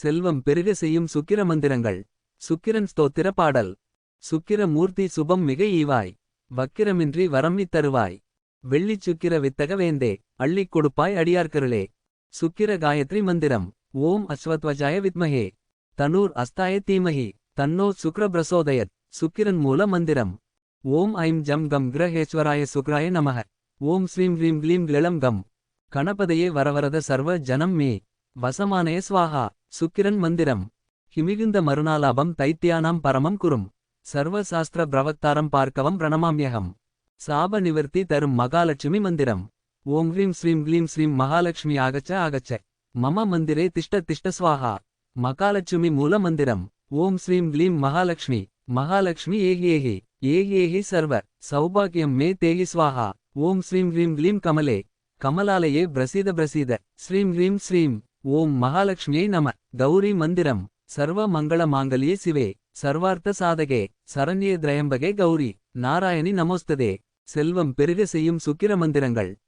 செல்வம் பெருக செய்யும் சுக்கிர மந்திரங்கள். சுக்கிரன் ஸ்தோத்திர பாடல். சுக்கிர மூர்த்தி சுபம் மிக ஈவாய். வக்கிரமின்றி வரம்மி தருவாய். வெள்ளிச் சுக்கிர வித்தக வேந்தே. அள்ளிக் கொடுப்பாய் அடியார்கருளே சுக்கிர காயத்ரி மந்திரம். ஓம் அஸ்வத்வஜாய வித்மஹே. தனூர் அஸ்தாய தீமஹி. தன்னோ சுக்ர பிரசோதயத். சுக்கிரன் மூல மந்திரம். ஓம் ஐம் ஜம் கம் கிரகேஸ்வராய சுக்ராய நமக ஓம் ஸ்ரீம் ஹ்ரீம் க்ளீம் கிளம் கம். கணபதையே வரவரத சர்வ ஜனம் மே. வசமானய ஸ்வாகா சுக்கிரன் மந்திரம். ஹிமிகுந்த மருணாலாபம் தைத்தியானாம் பரமம் குரும். சர்வசாஸ்திர பிரவக்தாரம் பார்க்கவம் பிரணமாமியகம். சாப நிவர்த்தி தரும் மகாலட்சுமி மந்திரம். ஓம் ஹ்ரீம் ஸ்ரீம் க்ளீம் ஸ்ரீம் மகாலட்சுமி ஆகச்ச ஆகச்ச. மம மந்திரே திஷ்ட திஷ்ட ஸ்வாகா மகாலட்சுமி மூல மந்திரம். ஓம் ஸ்ரீம் க்ளீம் மகாலட்சுமி. மகாலட்சுமி ஏகி ஏகி ஏகி ஏகி சர்வ. சௌபாகியம் மே தேகி ஸ்வாகா ஓம் ஸ்ரீம் ஹ்ரீம் க்ளீம் கமலே. கமலாலயே பிரசீத பிரசீத. ஸ்ரீம் ஹ்ரீம் ஸ்ரீம். ஓம் மகாலட்சுமியை நம. கௌரி மந்திரம். சர்வ மங்கள மாங்கல்யே சிவே. சர்வார்த்த சாதகே. சரண்யே திரயம்பகே கௌரி. நாராயணி நமோஸ்ததே. செல்வம் பெருக செய்யும் சுக்கிர மந்திரங்கள்.